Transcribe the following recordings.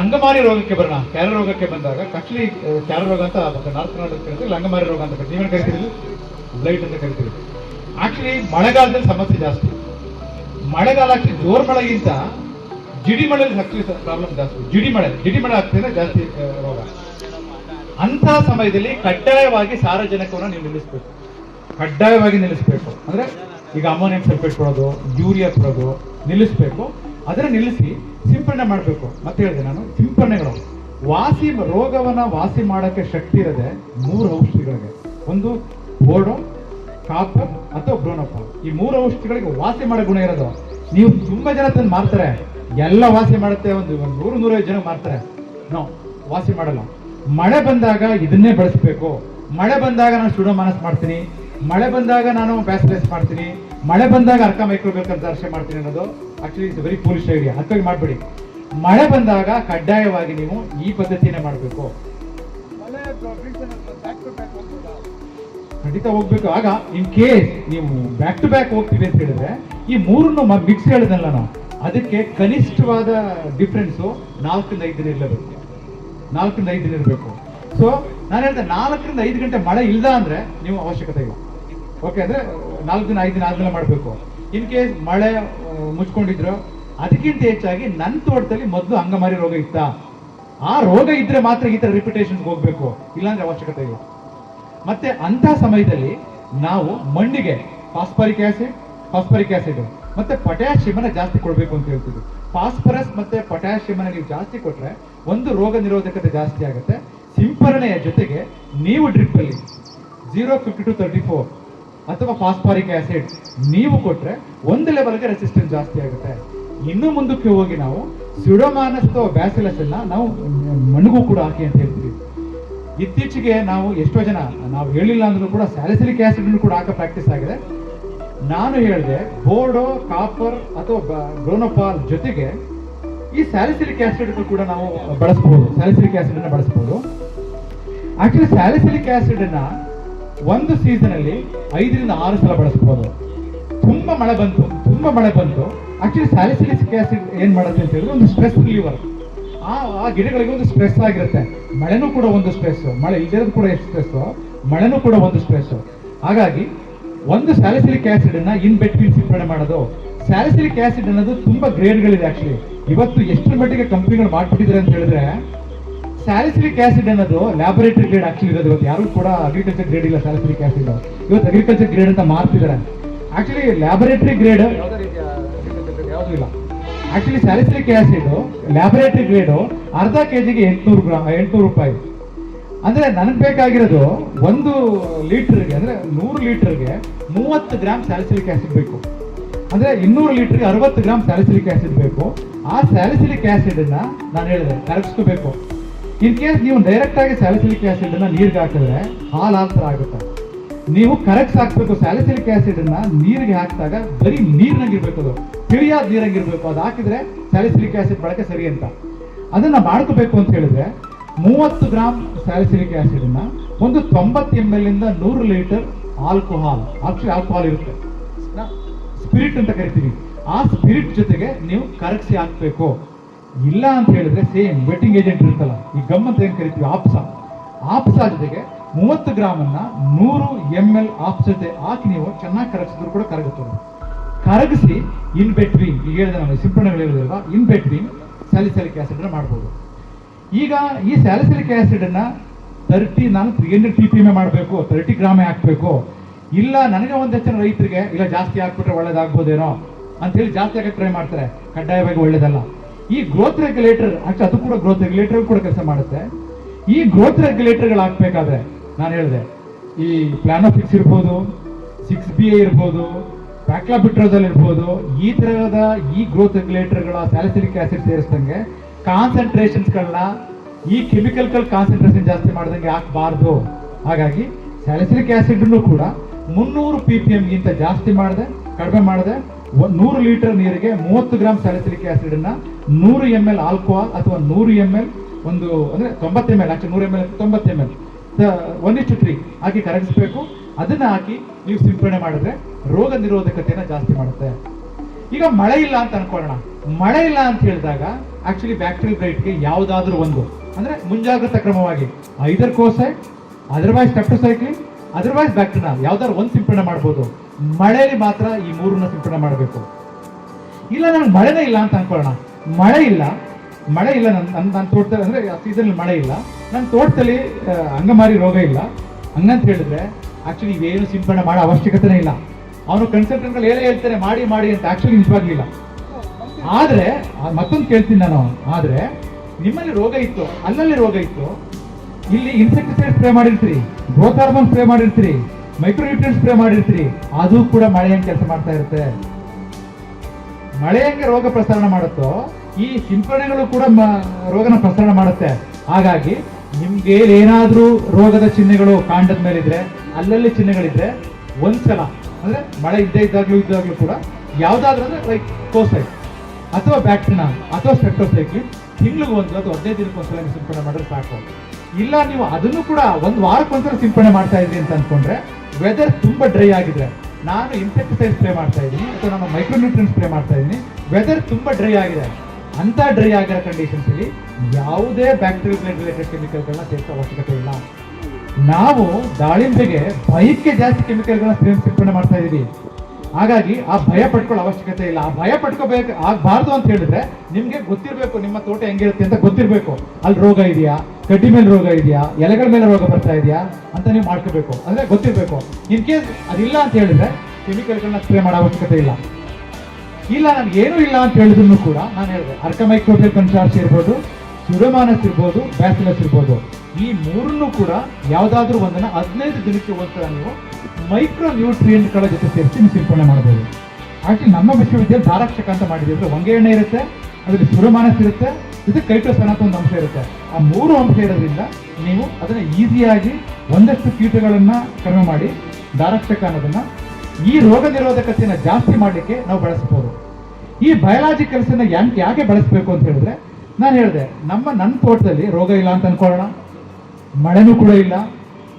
ಅಂಗಮಾರಿ ರೋಗಕ್ಕೆ ಬರೋಣ. ಕ್ಯಾರ ರೋಗಕ್ಕೆ ಬಂದಾಗ ಕಟ್ಲಿ ಕ್ಯಾರ ರೋಗ ಅಂತ ನಾರ್ತ್ ಕರ್ನಾಟಕ ಕರಿತೀವಿ, ಅಂಗಮಾರಿ ರೋಗ ಅಂತ ಕರಿತೀವಿ. ನೀವೇನು ಬ್ಲೈಟ್ ಅಂತ ಕರಿತೀವಿ ಆಕ್ಚುಲಿ ಮಳೆಗಾಲದಲ್ಲಿ ಸಮಸ್ಯೆ ಜಾಸ್ತಿ. ಮಳೆಗಾಲ ಆಕ್ಚುಲಿ ಜೋರ್ ಮಳೆಗಿಂತ ಜಿಡಿ ಮಳೆಯಲ್ಲಿ ಸಕ್ಕರೆ ಪ್ರಾಬ್ಲಮ್ ಜಾಸ್ತಿ ಜಿಡಿ ಮಳೆ ಜಿಡಿ ಮಳೆ ಆಗ್ತಿದ್ರೆ ಜಾಸ್ತಿ ರೋಗ. ಅಂತಹ ಸಮಯದಲ್ಲಿ ಕಡ್ಡಾಯವಾಗಿ ಸಾರಜನಕವನ್ನು ನೀವು ನಿಲ್ಲಿಸಬೇಕು. ಕಡ್ಡಾಯವಾಗಿ ನಿಲ್ಲಿಸಬೇಕು. ಅಂದ್ರೆ ಈಗ ಅಮೋನಿಯಂ ಸಲ್ಫೇಟ್ ಕೊಡೋದು, ಯೂರಿಯಾ ಕೊಡೋದು, ನಿಲ್ಲಿಸಬೇಕು. ಅದನ್ನ ನಿಲ್ಲಿಸಿ ಸಿಂಪಡಣೆ ಮಾಡಬೇಕು. ಮತ್ತೆ ಹೇಳಿದೆ ನಾನು, ಸಿಂಪಡಣೆಗಳು. ವಾಸಿ ರೋಗವನ್ನ ವಾಸಿ ಮಾಡೋಕ್ಕೆ ಶಕ್ತಿ ಇರದೆ ಮೂರು ಔಷಧಿಗಳಿಗೆ. ಒಂದು ಬೋರ್ಡೋ ಕಾಪರ್ ಅಥವಾ ಬ್ರೋನೋಫಾಲ್ ಈ ಮೂರು ಔಷಧಿಗಳಿಗೆ ವಾಸಿ ಮಾಡೋ ಗುಣ ಇರೋದು. ನೀವು ತುಂಬಾ ಜನ ತಂದು ಮಾರ್ತಾರೆ. ಎಲ್ಲ ವಾಸಿ ಮಾಡುತ್ತೆ ಒಂದು ನೂರು, ನೂರೈವತ್ತು ಜನ ಮಾರ್ತಾರೆ ನೋ, ವಾಸಿ ಮಾಡಲ್ಲ. ಮಳೆ ಬಂದಾಗ ಇದನ್ನೇ ಬಳಸಬೇಕು. ಮಳೆ ಬಂದಾಗ ನಾನು ಸುಡೋಮಾನಸ್ ಮಾಡ್ತೀನಿ. ಮಳೆ ಬಂದಾಗ ನಾನು ಬ್ಯಾಸ್ಲೆಸ್ ಮಾಡ್ತೀನಿ. ಮಳೆ ಬಂದಾಗ ಅರ್ಕ ಮೈಕ್ರೋಬೇಕಂತ ದರ್ಶನ ಮಾಡ್ತೀನಿ ಅನ್ನೋದು actually it's very foolish idea ಅದಕ್ಕಾಗಿ ಮಾಡಬೇಡಿ. ಮಳೆ ಬಂದಾಗ ಕಡ್ಡಾಯವಾಗಿ ನೀವು ಈ ಪದ್ಧತಿನೇ ಮಾಡಬೇಕು. ಖಂಡಿತ ಹೋಗ್ಬೇಕು. ಆಗ ಇನ್ ಕೇಸ್ ನೀವು ಬ್ಯಾಕ್ ಟು ಬ್ಯಾಕ್ ಹೋಗ್ತೀವಿ ಅಂತ ಹೇಳಿದ್ರೆ ಈ ಮೂರನ್ನು ಮಿಕ್ಸ್ ಹೇಳಿದಲ್ಲ ನಾವು ಅದಕ್ಕೆ ಕನಿಷ್ಠವಾದ ಡಿಫ್ರೆನ್ಸು ನಾಲ್ಕರಿಂದ ಐದು ದಿನ ಇರಲೇಬೇಕು. ನಾಲ್ಕರಿಂದ ಐದು ದಿನ ಇರಬೇಕು. ಸೊ ನಾನು ಹೇಳ್ದೆ ನಾಲ್ಕರಿಂದ ಐದು ಗಂಟೆ ಮಳೆ ಇಲ್ಲ ಅಂದ್ರೆ ನೀವು ಅವಶ್ಯಕತೆ ಇಲ್ಲ. ಓಕೆ ಅಂದ್ರೆ ನಾಲ್ಕು ದಿನ, ಐದು ದಿನ ಆದ್ಮೇಲೆ ಮಾಡಬೇಕು. ಇನ್ ಕೇಸ್ ಮಳೆ ಮುಚ್ಕೊಂಡಿದ್ರು, ಅದಕ್ಕಿಂತ ಹೆಚ್ಚಾಗಿ ನನ್ನ ತೋಟದಲ್ಲಿ ಮೊದಲು ಅಂಗಮಾರಿ ರೋಗ ಇತ್ತಾ. ಆ ರೋಗ ಇದ್ರೆ ಮಾತ್ರ ಈ ಥರ ರಿಪಿಟೇಷನ್ಗೆ ಹೋಗ್ಬೇಕು. ಇಲ್ಲಾಂದ್ರೆ ಅವಶ್ಯಕತೆ ಇಲ್ಲ. ಮತ್ತೆ ಅಂತ ಸಮಯದಲ್ಲಿ ನಾವು ಮಣ್ಣಿಗೆ ಫಾಸ್ಫರಿಕ್ ಆಸಿಡ್ ಫಾಸ್ಫರಿಕ್ ಆಸಿಡ್ ಮತ್ತೆ ಪೊಟ್ಯಾಷಿಯಮನ ಜಾಸ್ತಿ ಕೊಡಬೇಕು ಅಂತ ಹೇಳ್ತಿದ್ರು. ಫಾಸ್ಫರಸ್ ಮತ್ತೆ ಪೊಟ್ಯಾಷಿಯಮನ ನೀವು ಜಾಸ್ತಿ ಕೊಟ್ರೆ ಒಂದು ರೋಗ ನಿರೋಧಕತೆ ಜಾಸ್ತಿ ಆಗುತ್ತೆ. ಸಿಂಪರಣೆಯ ಜೊತೆಗೆ ನೀವು ಡ್ರಿಪ್ ಅಲ್ಲಿ zero fifty two thirty four ಅಥವಾ ಫಾಸ್ಫಾರಿಕ್ ಆಸಿಡ್ ನೀವು ಕೊಟ್ರೆ ಒಂದು ಲೆವೆಲ್ಗೆ ರೆಸಿಸ್ಟೆನ್ಸ್ ಜಾಸ್ತಿ ಆಗುತ್ತೆ. ಇನ್ನು ಮುಂದಕ್ಕೆ ಹೋಗಿ ನಾವು ಸಿಡೋಮಾನಸ್ ಅಥವಾ ಬ್ಯಾಸಿಲಸ್ ಅನ್ನ ನಾವು ಮಣ್ಣಿಗೂ ಕೂಡ ಹಾಕಿ ಅಂತ ಹೇಳ್ತೀವಿ. ಇತ್ತೀಚೆಗೆ ನಾವು ಎಷ್ಟೋ ಜನ, ನಾವು ಹೇಳಿಲ್ಲ ಅಂದ್ರೂ ಕೂಡ ಸ್ಯಾಲಿಸಿಲಿಕ್ ಆಸಿಡ್ ಕೂಡ ಹಾಕೋ ಪ್ರಾಕ್ಟೀಸ್ ಆಗಿದೆ. ನಾನು ಹೇಳಿದೆ, ಬೋರ್ಡೋ, ಕಾಪರ್ ಅಥವಾ ಗ್ರೋನೋಪಾಲ್ ಜೊತೆಗೆ ಈ ಸ್ಯಾಲಿಸಿಲಿಕ್ ಆಸಿಡ್ ಕೂಡ ನಾವು ಬಳಸಬಹುದು ಸ್ಯಾಲಿಸಿಲಿಕ್ ಆಸಿಡ್ ಅನ್ನ ಬಳಸಬಹುದು ಆಕ್ಚುಲಿ ಸ್ಯಾಲಿಸಿಲಿಕ್ ಆಸಿಡ್ ಅನ್ನ ಒಂದು ಸೀಸನ್ ಅಲ್ಲಿ ಐದರಿಂದ ಆರು ಸಲ ಬಳಸಬಹುದು ತುಂಬಾ ಮಳೆ ಬಂತು, ತುಂಬಾ ಮಳೆ ಬಂತು. ಆಕ್ಚುಲಿ ಸ್ಯಾಲಿಸಿಲಿಕ್ ಆಸಿಡ್ ಏನ್ ಮಾಡುತ್ತೆ ಅಂತ ಹೇಳಿದ್ರೆ ಒಂದು ಸ್ಟ್ರೆಸ್ ರಿಲೀವರ್ ಆ ಆ ಗಿಡಗಳಿಗೆ ಒಂದು ಸ್ಟ್ರೆಸ್ ಆಗಿರುತ್ತೆ. ಮಳೆನೂ ಕೂಡ ಒಂದು ಸ್ಟ್ರೆಸ್ ಮಳೆ ಇಲ್ಲದಿರೋದು ಕೂಡ ಎಷ್ಟು ಸ್ಟ್ರೆಸ್ ಮಳೆನೂ ಕೂಡ ಒಂದು ಸ್ಟ್ರೆಸ್ ಹಾಗಾಗಿ ಒಂದು ಸ್ಯಾಲಿಸಿಲಿಕ್ ಆಸಿಡ್ ಅನ್ನ ಇನ್ ಬೆಟ್ವೀನ್ ಸಿಂಪಡಣೆ ಮಾಡೋದು. ಸ್ಯಾಲಿಸಿಲಿಕ್ ಆಸಿಡ್ ಅನ್ನೋದು ತುಂಬಾ ಗ್ರೇಡ್ಗಳಿದೆ ಆಕ್ಚುಲಿ ಇವತ್ತು ಎಷ್ಟರ ಮಟ್ಟಿಗೆ ಕಂಪ್ನಿಗಳು ಮಾಡ್ಬಿಟ್ಟಿದ್ದಾರೆ ಅಂತ ಹೇಳಿದ್ರೆ ಸ್ಯಾಲಿಸಿಲಿಕ್ ಆಸಿಡ್ ಅನ್ನೋದು ಲ್ಯಾಬೊರೇಟರಿ ಗ್ರೇಡ್ ಆಕ್ಚುಲಿ ಇರೋದು. ಇವತ್ತು ಯಾರು ಕೂಡ ಅಗ್ರಿಕಲ್ಚರ್ ಗ್ರೇಡ್ ಇಲ್ಲ ಸ್ಯಾಲಿಸಿಲಿಕ್ ಆಸಿಡ್ ಇವತ್ತು ಅಗ್ರಿಕಲ್ಚರ್ ಗ್ರೇಡ್ ಅಂತ ಮಾರ್ತಿದ್ದಾರೆ ಆಕ್ಚುಲಿ ಲ್ಯಾಬೊರೇಟರಿ ಗ್ರೇಡ್ ಯಾವುದೂ ಇಲ್ಲ. Actually salicylic acid laboratory grade ಅರ್ಧ ಕೆಜಿಗೆ ಎಂಟ್ನೂರು ಗ್ರಾಮ್ ಎಂಟ್ನೂರು ರೂಪಾಯಿ. ಅಂದ್ರೆ ನನಗೆ ಬೇಕಾಗಿರೋದು ಒಂದು ಲೀಟರ್ಗೆ, ಅಂದ್ರೆ ನೂರು ಲೀಟರ್ಗೆ ಮೂವತ್ತು ಗ್ರಾಮ್ ಸ್ಯಾಲಿಸಿಲಿಕ್ ಆಸಿಡ್ ಬೇಕು. ಅಂದ್ರೆ ಇನ್ನೂರು ಲೀಟರ್ಗೆ ಅರವತ್ತು ಗ್ರಾಮ್ ಸ್ಯಾಲಿಸಿಲಿಕ್ ಆಸಿಡ್ ಬೇಕು. ಆ ಸ್ಯಾಲಿಸಿಲಿಕ್ ಅನ್ನ ನಾನು ಹೇಳಿದೆ, ಕರಗಿಸ್ಕೋಬೇಕು. ಇನ್ ಕೇಸ್ ನೀವು ಡೈರೆಕ್ಟ್ ಆಗಿ ಸ್ಯಾಲಿಸಿಲಿಕ್ ಆಸಿಡ್ ಅನ್ನ ನೀರಿಗೆ ಹಾಕಿದ್ರೆ ಹಾಲ್ ಆಲ್ಸರ್ ಆಗುತ್ತೆ. ನೀವು ಕರೆಕ್ಟ್ ಹಾಕ್ಬೇಕು ಸ್ಯಾಲಿಸಿಲಿಕ್ ಆಸಿಡ್ ಅನ್ನ ನೀರಿಗೆ ಹಾಕಿದಾಗ ಬರೀ ನೀರಿನಾಗಿರ್ಬೇಕು ಅದು. ತಿಳಿಯಾದ ನೀರಾಗಿರ್ಬೇಕು, ಅದು ಹಾಕಿದ್ರೆ ಸ್ಯಾಲಿಸಿಲಿಕ್ ಆಸಿಡ್ ಬಳಕೆ ಸರಿ ಅಂತ. ಅದನ್ನ ಮಾಡ್ಕೋಬೇಕು ಅಂತ ಹೇಳಿದ್ರೆ ಮೂವತ್ತು ಗ್ರಾಮ್ ಸ್ಯಾಲಿಸಿಲಿಕ್ ಆಸಿಡ್ ಅನ್ನ ಒಂದು ತೊಂಬತ್ತು ಎಂ ಎಲ್ ಇಂದ ನೂರು ಲೀಟರ್ ಆಲ್ಕೋಹಾಲ್ ಆಕ್ಚುಲಿ ಆಲ್ಕೋಹಾಲ್ ಇರುತ್ತೆ. ಸ್ಪಿರಿಟ್ ಅಂತ ಕರಿತೀವಿ. ಆ ಸ್ಪಿರಿಟ್ ಜೊತೆಗೆ ನೀವು ಕರಗಿಸಿ ಹಾಕ್ಬೇಕು. ಇಲ್ಲ ಅಂತ ಹೇಳಿದ್ರೆ ಸೇಮ್ ವೆಟ್ಟಿಂಗ್ ಏಜೆಂಟ್ ಇರುತ್ತಲ್ಲ, ಈ ಗಮ್ ಅಂತ ಏನ್ ಕರಿತೀವಿ? ಆಪ್ಸ. ಆಪ್ಸ ಜೊತೆಗೆ ಮೂವತ್ತು ಗ್ರಾಮ್ ಅನ್ನ ನೂರು ಎಂ ಎಲ್ ಆಪ್ಸ್ ಜೊತೆ ಹಾಕಿ ನೀವು ಚೆನ್ನಾಗಿ ಕರಗಿಸಿದ್ರು ಕೂಡ ಕರಗುತ್ತದೆ ಕರಗಿಸಿ ಇನ್ ಬೆಟ್ವೀನ್ ಈಗ ಹೇಳಿದ ನಾನು, ಸಿಂಪಡಣೆಗಳು ಹೇಳಿದಲ್ವಾ ಇನ್ ಬೆಟ್ವೀನ್ ಸ್ಯಾಲಿಸಲಿಕ್ ಆಸಿಡ್ ಮಾಡ್ಬೋದು. ಈಗ ಈ ಸ್ಯಾಲಿಸಿಲಿಕ್ ಆಸಿಡ್ ಅನ್ನ ತರ್ಟಿ ನಾನು three hundred T P M ಮಾಡಬೇಕು ತರ್ಟಿ ಗ್ರಾಮೇ ಹಾಕ್ಬೇಕು. ಇಲ್ಲ, ನನಗೆ ಒಂದು ಹೆಚ್ಚಿನ ರೈತರಿಗೆ, ಇಲ್ಲ, ಜಾಸ್ತಿ ಹಾಕ್ಬಿಟ್ರೆ ಒಳ್ಳೇದಾಗ್ಬೋದೇನೋ ಅಂತ ಹೇಳಿ ಜಾಸ್ತಿ ಹಾಕಕ್ಕೆ ಟ್ರೈ ಮಾಡ್ತಾರೆ. ಕಡ್ಡಾಯವಾಗಿ ಒಳ್ಳೇದಲ್ಲ. ಈ ಗ್ರೋತ್ ರೆಗ್ಯುಲೇಟರ್ ಆಕ್ಚುಲಿ ಅದು ಕೂಡ ಗ್ರೋತ್ ರೆಗ್ಯುಲೇಟರ್ ಕೂಡ ಕೆಲಸ ಮಾಡುತ್ತೆ. ಈ ಗ್ರೋತ್ ರೆಗ್ಯುಲೇಟರ್ಗಳು ಹಾಕ್ಬೇಕಾದ್ರೆ ನಾನು ಹೇಳಿದೆ, ಈ ಪ್ಲಾನೋಫಿಕ್ಸ್ ಇರ್ಬೋದು ಸಿಕ್ಸ್ ಬಿ ಎ ಇರ್ಬೋದು ಪ್ಯಾಕ್ಲಾಬಿಟ್ರೋಸಲ್ ಇರ್ಬೋದು, ಈ ಥರದ ಈ ಗ್ರೋತ್ ರೆಗ್ಯುಲೇಟರ್ಗಳ ಸ್ಯಾಲಿಸಿಲಿಕ್ ಆಸಿಡ್ ಸೇರಿಸ್ದಂಗೆ ಕಾನ್ಸಂಟ್ರೇಷನ್ಸ್ಗಳನ್ನ ಈ ಕೆಮಿಕಲ್ ಕಾನ್ಸಂಟ್ರೇಷನ್ ಜಾಸ್ತಿ ಮಾಡ್ದಂಗೆ ಹಾಕಬಾರ್ದು. ಹಾಗಾಗಿ ಸ್ಯಾಲಿಸಿಲಿಕ್ ಆಸಿಡ್ ಕೂಡ ಮುನ್ನೂರು ಪಿ ಪಿ ಎಮ್ಗಿಂತ ಜಾಸ್ತಿ ಮಾಡಿದೆ, ಕಡಿಮೆ ಮಾಡಿದೆ. ನೂರು ಲೀಟರ್ ನೀರಿಗೆ ಮೂವತ್ತು ಗ್ರಾಮ್ ಸ್ಯಾಲಿಸಿಲಿಕ್ ಆಸಿಡ್ ಅನ್ನ ನೂರು ಎಂ ಎಲ್ ಆಲ್ಕೋಹಾಲ್ ಅಥವಾ ನೂರು ಎಂ ಎಲ್ ಒಂದು ಅಂದ್ರೆ ತೊಂಬತ್ತು ಎಂ ಎಲ್ ಆ್ಯಕ್ಚುಲಿ ನೂರು ಎಂ ಎಲ್ ತೊಂಬತ್ತು ಎಂ ಎಲ್ ಒನ್ ಇಷ್ಟು ತ್ರೀ ಹಾಕಿ ಕರಗಿಸ್ಬೇಕು. ಅದನ್ನ ಹಾಕಿ ನೀವು ಸಿಂಪಡಣೆ ಮಾಡಿದ್ರೆ ರೋಗ ನಿರೋಧಕತೆಯನ್ನು ಜಾಸ್ತಿ ಮಾಡುತ್ತೆ. ಈಗ ಮಳೆ ಇಲ್ಲ ಅಂತ ಅನ್ಕೊಳ್ಳೋಣ. ಮಳೆ ಇಲ್ಲ ಅಂತ ಹೇಳಿದಾಗ ಆಕ್ಚುಲಿ ಬ್ಯಾಕ್ಟೀರಿಯಲ್ ಬ್ರೈಟ್ಗೆ ಯಾವುದಾದ್ರೂ ಒಂದು. ಅಂದ್ರೆ ಮುಂಜಾಗ್ರತಾ ಕ್ರಮವಾಗಿ. Either Kocide otherwise streptocycline otherwise bacteria ಯಾವ್ದಾದ್ರು ಒಂದು ಸಿಂಪಡಣೆ ಮಾಡ್ಬೋದು. ಮಳೆಯಲ್ಲಿ ಮಾತ್ರ ಈ ಮೂರನ್ನ ಸಿಂಪಡಣೆ ಮಾಡಬೇಕು. ಇಲ್ಲ ನನಗೆ ಮಳೆನೇ ಇಲ್ಲ ಅಂತ ಅನ್ಕೊಳ್ಳೋಣ. ಮಳೆ ಇಲ್ಲ. ಮಳೆ ಇಲ್ಲ ನನ್ನ ನನ್ನ ನನ್ನ ತೋಟದಲ್ಲಿ, ಅಂದ್ರೆ ಸೀಸನ್ ಮಳೆ ಇಲ್ಲ. ನನ್ನ ತೋಟದಲ್ಲಿ ಅಂಗಮಾರಿ ರೋಗ ಇಲ್ಲ. ಹಂಗಂತ ಹೇಳಿದ್ರೆ ಆಕ್ಚುಲಿ ಇವೇನು ಸಿಂಪಡಣೆ ಮಾಡೋ ಅವಶ್ಯಕತೆನೇ ಇಲ್ಲ. ಅವನು ಕನ್ಸಲ್ಟೆಂಟ್ಗಳು ಹೇಳೇ ಹೇಳ್ತಾರೆ, ಮಾಡಿ ಮಾಡಿ ಅಂತ ಆಕ್ಚುಲಿ ನಿಜವಾಗ್ಲಿಲ್ಲ ಆದ್ರೆ ಮತ್ತೊಂದು ಕೇಳ್ತೀನಿ ನಾನು. ಆದರೆ, ನಿಮ್ಮಲ್ಲಿ ರೋಗ ಇತ್ತು, ಅಲ್ಲಲ್ಲಿ ರೋಗ ಇತ್ತು. ಇಲ್ಲಿ ಇನ್ಸೆಕ್ಟಿಸೈಡ್ ಸ್ಪ್ರೇ ಮಾಡಿರ್ತೀರಿ ಗ್ರೋತ್ ಹಾರ್ಮೋನ್ ಸ್ಪ್ರೇ ಮಾಡಿರ್ತೀರಿ ಮೈಕ್ರೋನ್ಯೂಟ್ರಿಯನ್ ಸ್ಪ್ರೇ ಮಾಡಿರ್ತೀರಿ, ಅದು ಕೂಡ ಮಳೆ ಹೆಂಗ್ ಕೆಲಸ ಮಾಡ್ತಾ ಇರುತ್ತೆ. ಮಳೆ ಹೆಂಗೆ ರೋಗ ಪ್ರಸರಣ ಮಾಡುತ್ತೋ, ಈ ಸಿಂಪಡಣೆಗಳು ಕೂಡ ರೋಗನ ಪ್ರಸರಣ ಮಾಡುತ್ತೆ. ಹಾಗಾಗಿ, ನಿಮ್ಗೆ ಏನಾದ್ರೂ ರೋಗದ ಚಿಹ್ನೆಗಳು ಕಾಂಡದ ಮೇಲೆ ಇದ್ರೆ ಅಲ್ಲಲ್ಲಿ ಚಿಹ್ನೆಗಳಿದ್ರೆ, ಒಂದ್ಸಲ, ಅಂದ್ರೆ ಮಳೆ ಇದ್ದೇ ಇದ್ದಾಗ್ಲೂ ಇದ್ದಾಗ್ಲೂ ಕೂಡ, ಯಾವ್ದಾದ್ರೂ ಅಂದ್ರೆ ಲೈಕ್ ಕೋಸೈಡ್ ಅಥವಾ ಬ್ಯಾಕ್ಟೀರಿಯಾ ಅಥವಾ ಸ್ಪೆಕ್ಟೋಸೈಕ್ಲಿನ್ ತಿಂಗಳಿಗೆ ಒಂದು ಅಥವಾ ಹದಿನೈದು ದಿನಕ್ಕೊಂದ್ಸಲ ಸಿಂಪಡಣೆ ಮಾಡಿದ್ರೆ ಸಾಕು. ಇಲ್ಲ, ನೀವು ಅದನ್ನು ಕೂಡ ಒಂದು ವಾರಕ್ಕೊಂದ್ಸಲ ಸಿಂಪಡಣೆ ಮಾಡ್ತಾ ಇದ್ರಿ ಅಂತ ಅನ್ಕೊಂಡ್ರೆ ವೆದರ್ ತುಂಬಾ ಡ್ರೈ ಆಗಿದೆ. ನಾನು ಇನ್ಸೆಕ್ಟಿಸೈಡ್ ಸ್ಪ್ರೇ ಮಾಡ್ತಾ ಇದ್ದೀನಿ, ಅಥವಾ ನಾನು ಮೈಕ್ರೋನ್ಯೂಟ್ರಿಯನ್ ಸ್ಪ್ರೇ ಮಾಡ್ತಾ ಇದ್ದೀನಿ. ವೆದರ್ ತುಂಬಾ ಡ್ರೈ ಆಗಿದೆ. ಅಂತ ಡ್ರೈ ಆಗಿರೋ ಕಂಡೀಷನ್ಸ್ ಅಲ್ಲಿ ಯಾವುದೇ ಬ್ಯಾಕ್ಟೀರಿಯಲ್ ರಿಲೇಟೆಡ್ ಕೆಮಿಕಲ್ಗಳನ್ನ ಸೇರಿಸೋ ಅವಶ್ಯಕತೆ ಇಲ್ಲ. ನಾವು ದಾಳಿಂಬೆಗೆ ಬೈಕ್ಗೆ ಜಾಸ್ತಿ ಕೆಮಿಕಲ್ಗಳನ್ನ ಸಿಂಪಡಣೆ ಮಾಡ್ತಾ ಇದೀವಿ ಹಾಗಾಗಿ ಆ ಭಯ ಪಡ್ಕೊಳ್ಳೋ ಅವಶ್ಯಕತೆ ಇಲ್ಲ. ಆ ಭಯ ಪಡ್ಕೋಬೇಕು, ಆಗಬಾರ್ದು ಅಂತ ಹೇಳಿದ್ರೆ ನಿಮಗೆ ಗೊತ್ತಿರಬೇಕು ನಿಮ್ಮ ತೋಟ ಹೆಂಗಿರುತ್ತೆ ಅಂತ ಗೊತ್ತಿರಬೇಕು. ಅಲ್ಲಿ ರೋಗ ಇದೆಯಾ? ಕಡ್ಡಿ ಮೇಲೆ ರೋಗ ಇದೆಯಾ? ಎಲೆಗಳ ಮೇಲೆ ರೋಗ ಬರ್ತಾ ಇದೆಯಾ? ಅಂತ ನೀವು ಮಾಡ್ಕೋಬೇಕು. ಅಂದರೆ ಗೊತ್ತಿರಬೇಕು. ಇನ್ ಕೇಸ್ ಅದಿಲ್ಲ ಅಂತ ಹೇಳಿದ್ರೆ ಕೆಮಿಕಲ್ಗಳನ್ನ ಸ್ಪ್ರೇ ಮಾಡೋ ಅವಶ್ಯಕತೆ ಇಲ್ಲ. ಇಲ್ಲ, ನನಗೆ ಏನೂ ಇಲ್ಲ ಅಂತ ಹೇಳಿದ್ರು ಕೂಡ ನಾನು ಹೇಳಿದೆ ಅರ್ಕಮೈಕ್ರೋಫಿಲ್ ಕನ್ಸಾರ್ಸ್ ಇರ್ಬೋದು ಸುರಮಾನಸ್ ಇರ್ಬೋದು, ಬ್ಯಾಸಿಲಸ್ ಇರ್ಬೋದು. ಈ ಮೂರನ್ನು ಕೂಡ ಯಾವುದಾದ್ರೂ ಒಂದನ್ನು ಹದಿನೈದು ದಿನಕ್ಕೆ ಒಂದ್ಸಲ ನೀವು? ಮೈಕ್ರೋ ನ್ಯೂಟ್ರಿಯೆಂಟ್ಗಳ ಜೊತೆ ಸೇರಿಸಿ ನೀವು ಸಿಂಪಡಣೆ ಮಾಡಬಹುದು. ಆಕ್ಚುಲಿ ನಮ್ಮ ವಿಶ್ವವಿದ್ಯಾಲಯ ಧಾರಕ್ಷಕ ಅಂತ ಮಾಡಿದ್ವಿ ಅಂದ್ರೆ ಹೊಂಗೆ ಎಣ್ಣೆ ಇರುತ್ತೆ, ಅದರಲ್ಲಿ ಸುರಮಾನಸ್ ಇರುತ್ತೆ, ಇದು ಕೈಟೋಸನ ಅಂತ ಒಂದು ಅಂಶ ಇರುತ್ತೆ. ಆ ಮೂರು ಅಂಶ ಇರೋದ್ರಿಂದ ನೀವು ಅದನ್ನ ಈಸಿಯಾಗಿ ಒಂದಷ್ಟು ಕೀಟಗಳನ್ನು ಕಡಿಮೆ ಮಾಡಿ, ಧಾರಕ್ಷಕ ಅನ್ನೋದನ್ನು, ಈ ರೋಗ ನಿರೋಧಕತೆಯನ್ನು ಜಾಸ್ತಿ ಮಾಡಲಿಕ್ಕೆ ನಾವು ಬಳಸ್ಬೋದು ಈ ಬಯಲಾಜಿಕಲ್ಸ್ ಅನ್ನ ಯಾಕೆ ಯಾಕೆ ಬಳಸಬೇಕು ಅಂತ ಹೇಳಿದ್ರೆ, ನಾನು ಹೇಳಿದೆ, ನಮ್ಮ ನನ್ನ ತೋಟದಲ್ಲಿ ರೋಗ ಇಲ್ಲ ಅಂತ ಅನ್ಕೊಳ್ಳೋಣ. ಮಳೆನೂ ಕೂಡ ಇಲ್ಲ.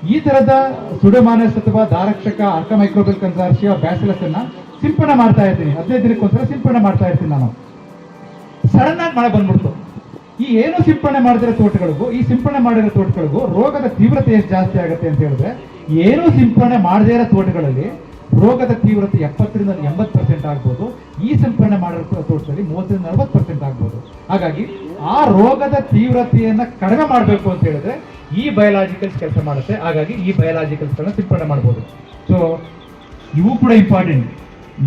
ಈ ತರದ ಸುಡಮಾನಸ್ ಅಥವಾ ದಾರಕ್ಷಕ ಅರ್ಕ ಮೈಕ್ರೋಬಲ್ ಕನ್ಸಾರ್ಷಿಯ ಬ್ಯಾಸಿಲಸ್ ಅನ್ನ ಸಿಂಪಡಣೆ ಮಾಡ್ತಾ ಇರ್ತೀನಿ ಹದಿನೈದು ದಿನಕ್ಕೊಂದ್ಸಲ ಸಿಂಪಡಣೆ ಮಾಡ್ತಾ ಇರ್ತೀನಿ ನಾನು. ಸಡನ್ ಆಗಿ ಮಳೆ ಬಂದ್ಬಿಡ್ತು. ಈ ಏನು ಸಿಂಪಡಣೆ ಮಾಡಿದ್ರೆ ತೋಟಗಳಿಗೂ, ಈ ಸಿಂಪಡಣೆ ಮಾಡಿರೋ ತೋಟಗಳಿಗೂ ರೋಗದ ತೀವ್ರತೆ ಎಷ್ಟು ಜಾಸ್ತಿ ಆಗುತ್ತೆ ಅಂತ ಹೇಳಿದ್ರೆ, ಏನು ಸಿಂಪಡಣೆ ಮಾಡದೇ ಇರೋ ತೋಟಗಳಲ್ಲಿ ರೋಗದ ತೀವ್ರತೆ ಎಪ್ಪತ್ತರಿಂದ ಎಂಬತ್ತು ಪರ್ಸೆಂಟ್ ಆಗ್ಬೋದು. ಈ ಸಿಂಪಡಣೆ ಮಾಡಿರೋ ತೋಟದಲ್ಲಿ ಮೂವತ್ತರಿಂದ ನಲವತ್ತು ಪರ್ಸೆಂಟ್ ಆಗ್ಬೋದು. ಹಾಗಾಗಿ ಆ ರೋಗದ ತೀವ್ರತೆಯನ್ನು ಕಡಿಮೆ ಮಾಡಬೇಕು ಅಂತ ಹೇಳಿದ್ರೆ ಈ ಬಯಲಾಜಿಕಲ್ಸ್ ಕೆಲಸ ಮಾಡುತ್ತೆ. ಹಾಗಾಗಿ ಈ ಬಯಲಾಜಿಕಲ್ಸ್ಗಳನ್ನ ಸಿಂಪಡಣೆ ಮಾಡ್ಬೋದು. ಸೊ ಇವು ಕೂಡ ಇಂಪಾರ್ಟೆಂಟ್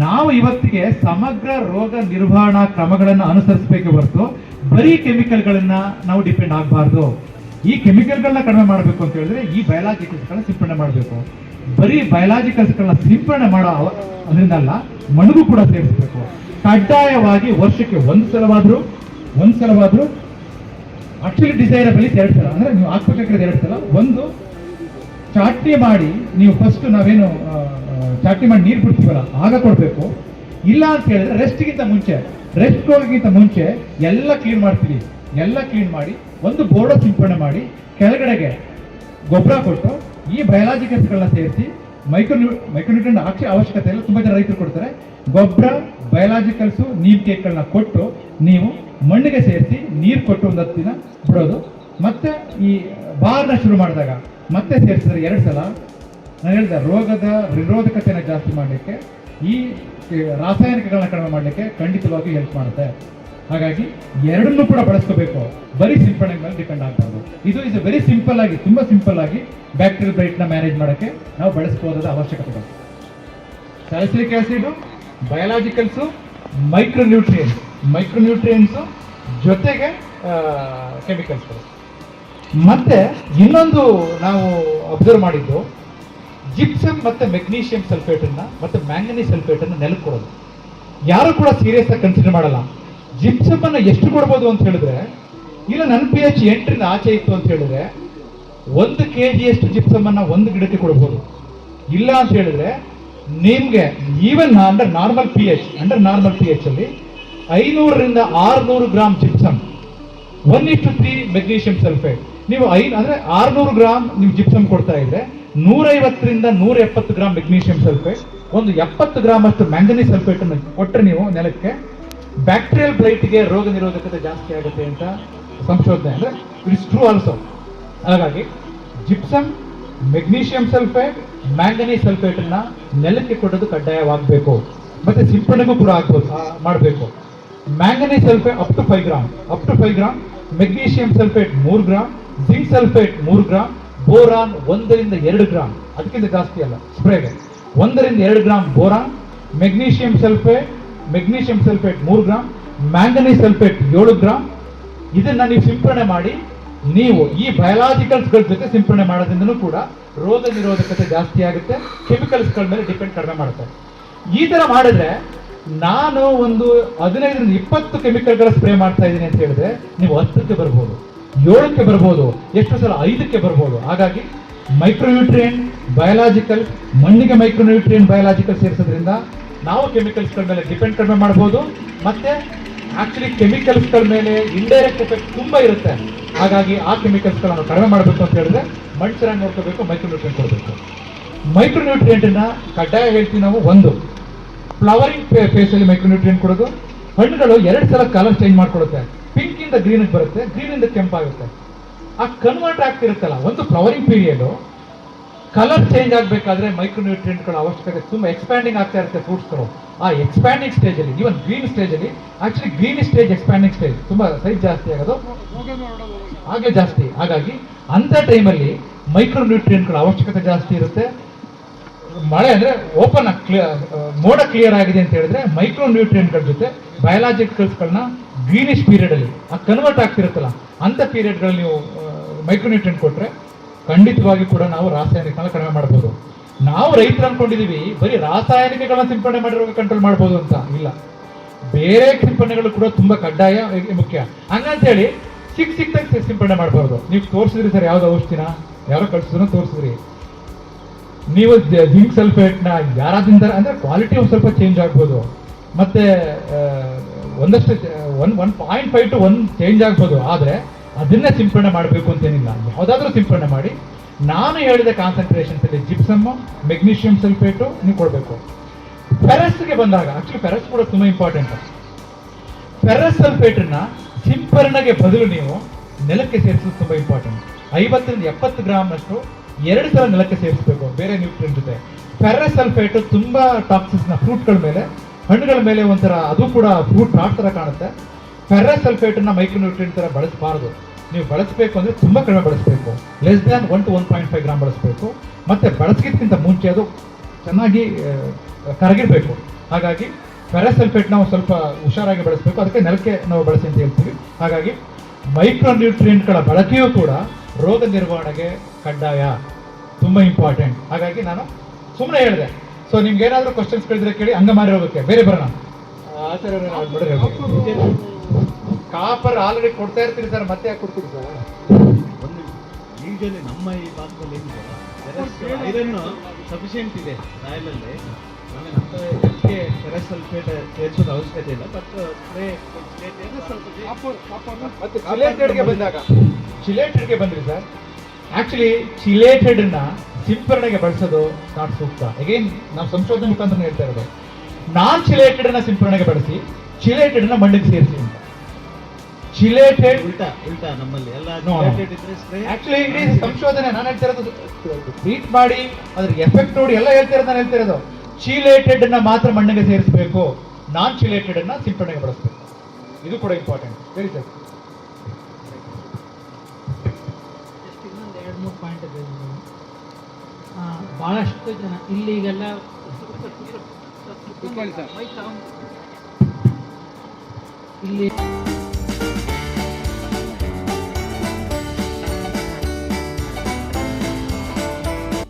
ನಾವು ಇವತ್ತಿಗೆ ಸಮಗ್ರ ರೋಗ ನಿರ್ವಹಣಾ ಕ್ರಮಗಳನ್ನು ಅನುಸರಿಸಬೇಕು ಹೊರತು ಬರೀ ಕೆಮಿಕಲ್ಗಳನ್ನ ನಾವು ಡಿಪೆಂಡ್ ಆಗಬಾರ್ದು. ಈ ಕೆಮಿಕಲ್ಗಳನ್ನ ಕಡಿಮೆ ಮಾಡಬೇಕು ಅಂತ ಹೇಳಿದ್ರೆ ಈ ಬಯಲಾಜಿಕಲ್ಸ್ಗಳನ್ನ ಸಿಂಪಡಣೆ ಮಾಡಬೇಕು. ಬರೀ ಬಯಲಾಜಿಕಲ್ಸ್ಗಳನ್ನ ಸಿಂಪಡಣೆ ಮಾಡೋ ಅದರಿಂದಲ್ಲ ಮಣಗು ಕೂಡ ಸೇರಿಸಬೇಕು. ಕಡ್ಡಾಯವಾಗಿ ವರ್ಷಕ್ಕೆ ಒಂದು ಸಲವಾದರೂ ಒಂದು ಸಲವಾದ್ರೂ ಆಕ್ಚುಲಿ ಡಿಸೈರಬಲ್ ಎರಡು ಸಲ ಅಂದ್ರೆ ನೀವು ಹಾಕ್ಬೇಕಾಗಿರೋದು ಎರಡು ಸಲ ಒಂದು ಚಾಟ್ನಿ ಮಾಡಿ ನೀವು ಫಸ್ಟ್ ನಾವೇನು ಚಾಟ್ನಿ ಮಾಡಿ ನೀರು ಬಿಡ್ತೀವಲ್ಲ, ಆಗ ಕೊಡಬೇಕು. ಇಲ್ಲ ಅಂತ ಹೇಳಿದ್ರೆ ರೆಸ್ಟ್ಗಿಂತ ಮುಂಚೆ ರೆಸ್ಟ್ ಹೋಗೋಕ್ಕಿಂತ ಮುಂಚೆ ಎಲ್ಲ ಕ್ಲೀನ್ ಮಾಡ್ತೀವಿ ಎಲ್ಲ ಕ್ಲೀನ್ ಮಾಡಿ, ಒಂದು ಬೋರ್ಡ ಸಿಂಪಡಣೆ ಮಾಡಿ, ಕೆಳಗಡೆಗೆ ಗೊಬ್ಬರ ಕೊಟ್ಟು, ಈ ಬಯಲಾಜಿಕಲ್ಸ್ಗಳನ್ನ ಸೇರಿಸಿ ಮೈಕ್ರೋ ಮೈಕ್ರೋನ್ಯೂಟ್ರಿಯನ್ ಹಾಕಿ ಅವಶ್ಯಕತೆ ಇಲ್ಲ, ತುಂಬ ಜನ ರೈತರು ಕೊಡ್ತಾರೆ. ಗೊಬ್ಬರ ಬಯಲಾಜಿಕಲ್ಸು ನೀಮ್ ಕೇಕ್ಗಳನ್ನ ಕೊಟ್ಟು ನೀವು ಮಣ್ಣಿಗೆ ಸೇರಿಸಿ ನೀರು ಕೊಟ್ಟು ಒಂದು ಹತ್ತು ಬಿಡೋದು. ಮತ್ತೆ ಈ ಬಾರ್ನ ಶುರು ಮಾಡಿದಾಗ ಮತ್ತೆ ಸೇರಿಸಿದ್ರೆ ಎರಡು ಸಲ. ನಾನು ಹೇಳಿದೆ, ರೋಗದ ನಿರೋಧಕತೆಯನ್ನು ಜಾಸ್ತಿ ಮಾಡಲಿಕ್ಕೆ ಈ ರಾಸಾಯನಿಕಗಳನ್ನ ಕಡಿಮೆ ಮಾಡಲಿಕ್ಕೆ ಖಂಡಿತವಾಗಿ ಹೆಲ್ಪ್ ಮಾಡುತ್ತೆ. ಹಾಗಾಗಿ ಎರಡನ್ನೂ ಕೂಡ ಬಳಸ್ಕೋಬೇಕು. ಬರೀ ಸಿಂಪಡಣೆ ಮೇಲೆ ಡಿಪೆಂಡ್ ಆಗಬಾರ್ದು. ಇದು ಇಸ್ ವೆರಿ ಸಿಂಪಲ್ ಆಗಿ, ತುಂಬ ಸಿಂಪಲ್ ಆಗಿ ಬ್ಯಾಕ್ಟೀರಿಯಲ್ ಬ್ರೈಟ್ನ ಮ್ಯಾನೇಜ್ ಮಾಡೋಕ್ಕೆ ನಾವು ಬಳಸ್ಬೋದಾದ ಅವಶ್ಯಕತೆ salicylic acid micro micronutrients micronutrients ಜೊತೆಗೆ ಕೆಮಿಕಲ್ಸ್ಗಳು ಮತ್ತೆ ಇನ್ನೊಂದು ನಾವು ಅಬ್ಸರ್ವ್ ಮಾಡಿದ್ದು ಜಿಪ್ಸಮ್ ಮತ್ತು ಮೆಗ್ನೀಷಿಯಂ ಸಲ್ಫೇಟನ್ನು ಮತ್ತು ಮ್ಯಾಂಗನೀಸ್ ಸಲ್ಫೇಟ್ ಅನ್ನ ನೆಲಕ್ಕೆ ಕೊಡೋದು. ಯಾರು ಕೂಡ ಸೀರಿಯಸ್ ಆಗಿ ಕನ್ಸಿಡರ್ ಮಾಡಲ್ಲ. ಜಿಪ್ಸಮನ್ನು ಎಷ್ಟು ಕೊಡ್ಬೋದು ಅಂತ ಹೇಳಿದ್ರೆ, ಇಲ್ಲ ನನ್ನ ಪಿ ಎಚ್ ಎಂಟರಿಂದ ಆಚೆ ಇತ್ತು ಅಂತ ಹೇಳಿದ್ರೆ, ಒಂದು ಕೆ ಜಿಯಷ್ಟು ಜಿಪ್ಸಮನ್ನು ಒಂದು ಗಿಡಕ್ಕೆ ಕೊಡ್ಬೋದು. ಇಲ್ಲ ಅಂತ ಹೇಳಿದ್ರೆ, ನಿಮಗೆ even under normal P H under normal P H ಅಲ್ಲಿ ಐನೂರರಿಂದ ಆರ್ನೂರು ಗ್ರಾಮ್ ಜಿಪ್ಸಮ್ ಒನ್ ಇಷ್ಟು ತ್ರೀ ಮೆಗ್ನೀಷಿಯಂ ಸಲ್ಫೇಟ್ ನೀವು ಐ ಅಂದ್ರೆ ಆರ್ನೂರು ಗ್ರಾಮ್ ನೀವು ಜಿಪ್ಸಮ್ ಕೊಡ್ತಾ ಇದ್ರೆ ನೂರೈವತ್ತರಿಂದ ನೂರ ಎಪ್ಪತ್ತು ಗ್ರಾಮ್ ಮೆಗ್ನೀಷಿಯಂ ಸಲ್ಫೇಟ್ ಒಂದು ಎಪ್ಪತ್ತು ಗ್ರಾಮ್ ಅಷ್ಟು ಮ್ಯಾಂಗನೀಸ್ ಸಲ್ಫೇಟ್ ಅನ್ನು ಕೊಟ್ಟರೆ ನೀವು ನೆಲಕ್ಕೆ ಬ್ಯಾಕ್ಟೀರಿಯಲ್ ಬ್ಲೈಟ್ಗೆ ರೋಗ ನಿರೋಧಕತೆ ಜಾಸ್ತಿ ಆಗುತ್ತೆ ಅಂತ ಸಂಶೋಧನೆ. ಅಂದ್ರೆ ಇಟ್ಸ್ ಟ್ರೂ ಆಲ್ಸೋ ಹಾಗಾಗಿ gypsum magnesium sulphate manganese sulphate ಅನ್ನ ನೆಲಕ್ಕೆ ಕೊಡೋದು ಕಡ್ಡಾಯವಾಗಬೇಕು. ಮತ್ತೆ ಸಿಂಪಡಣೆಗೂ ಕೂಡ ಆಗ್ಬೋದು ಮಾಡಬೇಕು. Manganese sulphate up to five gram up to five gram magnesium sulphate ಮೂರು ಗ್ರಾಮ್ ಜಿಂಕ್ ಸಲ್ಫೇಟ್ ಮೂರು ಗ್ರಾಮ್ ಬೋರಾನ್ ಒಂದರಿಂದ ಎರಡು ಗ್ರಾಮ್ ಅದಕ್ಕಿಂತ ಜಾಸ್ತಿ ಅಲ್ಲ. ಸ್ಪ್ರೇಗೆ ಒಂದರಿಂದ ಎರಡು gram boron magnesium sulphate magnesium sulphate ಮೂರು ಗ್ರಾಮ್ ಮ್ಯಾಂಗನೀಸ್ ಸಲ್ಫೇಟ್ ಏಳು ಗ್ರಾಮ್ ಇದನ್ನ ನೀವು ಸಿಂಪರಣೆ ಮಾಡಿ. ನೀವು ಈ ಬಯಲಾಜಿಕಲ್ಸ್ಗಳ ಜೊತೆ ಸಿಂಪರಣೆ ಮಾಡೋದ್ರಿಂದನೂ ಕೂಡ ರೋಗ ನಿರೋಧಕತೆ ಜಾಸ್ತಿ ಆಗುತ್ತೆ. ಕೆಮಿಕಲ್ಸ್ಗಳ ಮೇಲೆ ಡಿಪೆಂಡ್ ಕಡಿಮೆ ಮಾಡುತ್ತೆ. ಈ ಥರ ಮಾಡಿದ್ರೆ ನಾನು ಒಂದು ಹದಿನೈದರಿಂದ ಇಪ್ಪತ್ತು ಕೆಮಿಕಲ್ಗಳ ಸ್ಪ್ರೇ ಮಾಡ್ತಾ ಇದ್ದೀನಿ ಅಂತ ಹೇಳಿದ್ರೆ ನೀವು ಹತ್ತಕ್ಕೆ ಬರ್ಬೋದು, ಏಳಕ್ಕೆ ಬರ್ಬೋದು, ಎಷ್ಟು ಸಲ ಐದಕ್ಕೆ ಬರ್ಬೋದು. ಹಾಗಾಗಿ ಮೈಕ್ರೋನ್ಯೂಟ್ರಿಯೆಂಟ್ ಬಯಾಲಜಿಕಲ್ ಮಣ್ಣಿಗೆ ಮೈಕ್ರೋನ್ಯೂಟ್ರಿಯೆಂಟ್ ಬಯಾಲಜಿಕಲ್ ಸೇರಿಸೋದ್ರಿಂದ ನಾವು ಕೆಮಿಕಲ್ಸ್ಗಳ ಮೇಲೆ ಡಿಪೆಂಡ್ ಕಡಿಮೆ ಮಾಡ್ಬೋದು, ಮತ್ತೆ ಆಕ್ಚುಲಿ ಕೆಮಿಕಲ್ಸ್ಗಳ ಮೇಲೆ ಇಂಡೈರೆಕ್ಟ್ ಎಫೆಕ್ಟ್ ತುಂಬಾ ಇರುತ್ತೆ. ಹಾಗಾಗಿ ಆ ಕೆಮಿಕಲ್ಸ್ಗಳನ್ನು ಕಡಿಮೆ ಮಾಡಬೇಕು ಅಂತ ಹೇಳಿದ್ರೆ ಮಣ್ಣು ಚೆನ್ನಾಗಿ ನೋಡ್ಕೋಬೇಕು ಮೈಕ್ರೋನ್ಯೂಟ್ರಿಯೆಂಟ್ ಕೊಡಬೇಕು. ಮೈಕ್ರೋನ್ಯೂಟ್ರಿಯೆಂಟನ್ನು ಕಡ್ಡಾಯ ಹೇಳ್ತೀವಿ ನಾವು ಒಂದು. ಫ್ಲವರಿಂಗ್ ಫೇಸಲ್ಲಿ ಅಲ್ಲಿ ಮೈಕ್ರೋನ್ಯೂಟ್ರಿಯೆಂಟ್ ಕೊಡೋದು. ಹಣ್ಣುಗಳು ಎರಡು ಸಲ ಕಲರ್ ಚೇಂಜ್ ಮಾಡ್ಕೊಡುತ್ತೆ ಪಿಂಕ್ ಇಂದ ಗ್ರೀನ್ ಬರುತ್ತೆ ಗ್ರೀನ್ ಇಂದ ಕೆಂಪಾಗುತ್ತೆ. ಆ ಕನ್ವರ್ಟ್ ಆಗ್ತಿರುತ್ತಲ್ಲ, ಒಂದು ಫ್ಲವರಿಂಗ್ ಪೀರಿಯಡ್ ಕಲರ್ ಚೇಂಜ್ ಆಗಬೇಕಾದ್ರೆ ಮೈಕ್ರೋನ್ಯೂಟ್ರಿಯೆಂಟ್ಗಳ ಅವಶ್ಯಕತೆ ತುಂಬಾ ಎಕ್ಸ್ಪ್ಯಾಂಡಿಂಗ್ ಆಗ್ತಾ ಇರುತ್ತೆ ಫ್ರೂಟ್ಸ್ಗಳು ಆ ಎಕ್ಸ್ಪ್ಯಾಂಡಿಂಗ್ ಸ್ಟೇಜ್ ಅಲ್ಲಿ ಈವನ್ ಗ್ರೀನ್ ಸ್ಟೇಜ್ ಅಲ್ಲಿ actually green stage expanding stage ತುಂಬಾ ಸೈಜ್ ಜಾಸ್ತಿ ಆಗೋದು. ಹಾಗೆ ಜಾಸ್ತಿ. ಹಾಗಾಗಿ ಅಂತ ಟೈಮಲ್ಲಿ ಮೈಕ್ರೋನ್ಯೂಟ್ರಿಯೆಂಟ್ಗಳ ಅವಶ್ಯಕತೆ ಜಾಸ್ತಿ ಇರುತ್ತೆ. ಮಳೆ ಅಂದರೆ ಓಪನ್ ಮೋಡ ಕ್ಲಿಯರ್ ಆಗಿದೆ ಅಂತ ಹೇಳಿದ್ರೆ ಮೈಕ್ರೋ ನ್ಯೂಟ್ರಿಯೆಂಟ್ಗಳ ಜೊತೆ ಬಯಲಾಜಿಕಲ್ಸ್ಗಳನ್ನ ಗ್ರೀನಿಶ್ ಪೀರಿಯಡ್ ಅಲ್ಲಿ, ಆ ಕನ್ವರ್ಟ್ ಆಗ್ತಿರುತ್ತಲ್ಲ, ಅಂತ ಪೀರಿಯಡ್ಗಳಲ್ಲಿ ನೀವು ಮೈಕ್ರೋ ನ್ಯೂಟ್ರಿಯೆಂಟ್ ಕೊಟ್ರೆ ಖಂಡಿತವಾಗಿ ಕೂಡ ನಾವು ರಾಸಾಯನಿಕನ ಕಡಿಮೆ ಮಾಡ್ಬೋದು. ನಾವು ರೈತರು ಅನ್ಕೊಂಡಿದೀವಿ, ಬರೀ ರಾಸಾಯನಿಕಗಳನ್ನ ಸಿಂಪಡಣೆ ಮಾಡಿರೋ ಕಂಟ್ರೋಲ್ ಮಾಡ್ಬೋದು ಅಂತ ಇಲ್ಲ. ಬೇರೆ ಸಿಂಪಡಣೆಗಳು ಕೂಡ ತುಂಬಾ ಕಡ್ಡಾಯ ಮುಖ್ಯ. ಹಂಗಂತೇಳಿ ಸಿಕ್ ಸಿಕ್ತಾಗ ಸಿಂಪಡಣೆ ಮಾಡಬಾರ್ದು. ನೀವು ತೋರಿಸಿದ್ರಿ ಸರ್ ಯಾವ್ದು ಔಷಧಿನ? ಯಾರೋ ಕಳ್ಸಿದ್ರು, ತೋರಿಸಿದ್ರಿ. ನೀವು ಜಿಂಕ್ ಸಲ್ಫೇಟ್ನ ಯಾರಾದ್ರಿಂದ ಅಂದ್ರೆ ಕ್ವಾಲಿಟಿ ಒಂದು ಸ್ವಲ್ಪ ಚೇಂಜ್ ಆಗ್ಬೋದು. ಮತ್ತೆ ಒಂದಷ್ಟು one one point five two one change ಆಗ್ಬೋದು. ಆದ್ರೆ ಅದನ್ನೇ ಸಿಂಪಡಣೆ ಮಾಡಬೇಕು ಅಂತೇನಿಲ್ಲ. ಯಾವುದಾದ್ರೂ ಸಿಂಪಡಣೆ ಮಾಡಿ. ನಾನು ಹೇಳಿದ ಕಾನ್ಸಂಟ್ರೇಷನ್ಸಲ್ಲಿ ಜಿಪ್ಸಮ್ಮು ಜಿಪ್ಸಮ್ ಮೆಗ್ನೀಷಿಯಂ ಸಲ್ಫೇಟು ನೀವು ಕೊಡಬೇಕು. ಫೆರಸ್ಗೆ ಬಂದಾಗ ಆಕ್ಚುಲಿ ಫೆರಸ್ ಕೂಡ ತುಂಬಾ ಇಂಪಾರ್ಟೆಂಟ್ ಫೆರಸ್ ಸಲ್ಫೇಟ್ ಅನ್ನ ಸಿಂಪರಣೆಗೆ ಬದಲು ನೀವು ನೆಲಕ್ಕೆ ಸೇರಿಸೋದು ತುಂಬಾ ಇಂಪಾರ್ಟೆಂಟ್ ಐವತ್ತರಿಂದ ಎಪ್ಪತ್ತು ಗ್ರಾಮ್ ಅಷ್ಟು ಎರಡು ಸಲ ನೆಲಕ್ಕೆ ಸೇರಿಸಬೇಕು. ಬೇರೆ ನ್ಯೂಟ್ರಿಯನ್ ಜೊತೆ. ಫೆರಸಲ್ಫೇಟ್ ತುಂಬಾ ಟಾಕ್ಸಿಸ್ನ ಫ್ರೂಟ್ಗಳ ಮೇಲೆ, ಹಣ್ಣುಗಳ ಮೇಲೆ ಒಂಥರ ಅದು ಕೂಡ ಫ್ರೂಟ್ ರಾಟ್ ತರ ಕಾಣುತ್ತೆ. ಫೆರಸ್ ಸಲ್ಫೇಟ್ ಅನ್ನ ಮೈಕ್ರೋ ನ್ಯೂಟ್ರಿಯನ್ ತರ ಬಳಸಬಾರದು. ನೀವು ಬಳಸಬೇಕು ಅಂದ್ರೆ ತುಂಬಾ ಕಡಿಮೆ ಬಳಸಬೇಕು. Less than one two one point five gram ಬಳಸಬೇಕು. ಮತ್ತೆ ಬಳಸೋದಕ್ಕಿಂತ ಮುಂಚೆ ಅದು ಚೆನ್ನಾಗಿ ಕರಗಿರಬೇಕು ಕರಗಿರ್ಬೇಕು. ಹಾಗಾಗಿ ಫೆರಸಲ್ಫೇಟ್ ನಾವು ಸ್ವಲ್ಪ ಹುಷಾರಾಗಿ ಬಳಸಬೇಕು. ಅದಕ್ಕೆ ನೆಲಕ್ಕೆ ನಾವು ಬಳಸಿ ಅಂತ ಹೇಳ್ತೀವಿ. ಹಾಗಾಗಿ ಮೈಕ್ರೋ ನ್ಯೂಟ್ರಿಯೆಂಟ್ಗಳ ಬಳಕೆಯೂ ಕೂಡ ರೋಗ ನಿರ್ವಹಣೆಗೆ ಕಡ್ಡಾಯ. ತುಂಬ ಇಂಪಾರ್ಟೆಂಟ್ ಹಾಗಾಗಿ ನಾನು ಸುಮ್ಮನೆ ಹೇಳಿದೆ. ಸೊ ನಿಮ್ಗೆ ಏನಾದರೂ ಕ್ವಶನ್ಸ್ ಕೇಳಿದ್ರೆ ಕೇಳಿ ಅಂಗಮಾರಿ ಹೋಗುತ್ತೆ ಬೇರೆ ಬರೋಣ. ಆಚಾರ್ಯ ಕಾಪರ್ ಆಲ್ರೆಡಿ ಕೊಡ್ತಾ ಇರ್ತೀರಿ ಸರ್ ಮತ್ತೆ ಯಾಕೆ ಕೊಡ್ತೀರಿ ಸರ್? ಒಂದು ನಮ್ಮ ಈ ಭಾಗದಲ್ಲಿ ಏನಿದೆ ಸಫಿಷಿಯೆಂಟ್ ಇದೆ ಸಾಯಲಲ್ಲಿ ಆಮೇಲೆ ಅಂತ ಸಲ್ಫೇಟ್ ಸೇರಿಸೋದು ಅವಶ್ಯಕತೆ ಇಲ್ಲ ಬಟ್ ಸ್ಪ್ರೇ ಮತ್ತೆ ಚಿಲೇಟೆಡ್ಗೆ ಬಂದಾಗ ಚಿಲೇಟೆಡ್ಗೆ ಬಂದ್ರಿ ಸರ್ ಆಕ್ಚುಲಿ ಚಿಲೇಟೆಡ್ನ ಸಿಂಪರಣೆಗೆ ಬಳಸೋದು ನಾಟ್ ಸೂಕ್ತ. ಅಗೇನ್ ನಾವು ಸಂಶೋಧನೆ ಮುಖಾಂತರ ಹೇಳ್ತಾ ಇರೋದು. ನಾನ್ ಚಿಲೇಟೆಡ್ನ ಸಿಂಪರಣೆಗೆ ಬಳಸಿ ಚಿಲೇಟೆಡ್ನ ಮಣ್ಣಿಗೆ ಸೇರಿಸಿ ಅಂತ. ಚಿಲೇಟೆಡ್ ಉಲ್ಟಾ ಉಲ್ಟಾ ನಮ್ಮಲ್ಲಿ. ಎಲ್ಲ ಆಕ್ಚುಲಿ ಇಡೀ ಸಂಶೋಧನೆ ನಾನು ಹೇಳ್ತಾ ಇರೋದು ಟ್ರೀಟ್ ಮಾಡಿ ಅದ್ರ ಎಫೆಕ್ಟ್ ನೋಡಿ ಎಲ್ಲ ಹೇಳ್ತಾ ಇರೋದು ನಾನು ಹೇಳ್ತಾ ಇರೋದು. ಚಿಲೇಟೆಡ್ ಅನ್ನ ಮಾತ್ರ ಮಣ್ಣಿಗೆ ಸೇರಿಸಬೇಕು. ನಾನ್ ಚೀಲೇಟೆಡ್ ಅನ್ನ ಸಿಂಪರಣೆಗೆ ಬಳಸಬೇಕು. ಇದು ಕೂಡ ಇಂಪಾರ್ಟೆಂಟ್ ಹೇಳಿ ಸರ್ ಎರಡು ಮೂರು ಪಾಯಿಂಟ್ ಇದೆ ಬಹಳಷ್ಟು ಜನ ಇಲ್ಲಿಗೆಲ್ಲ ಇಲ್ಲಿ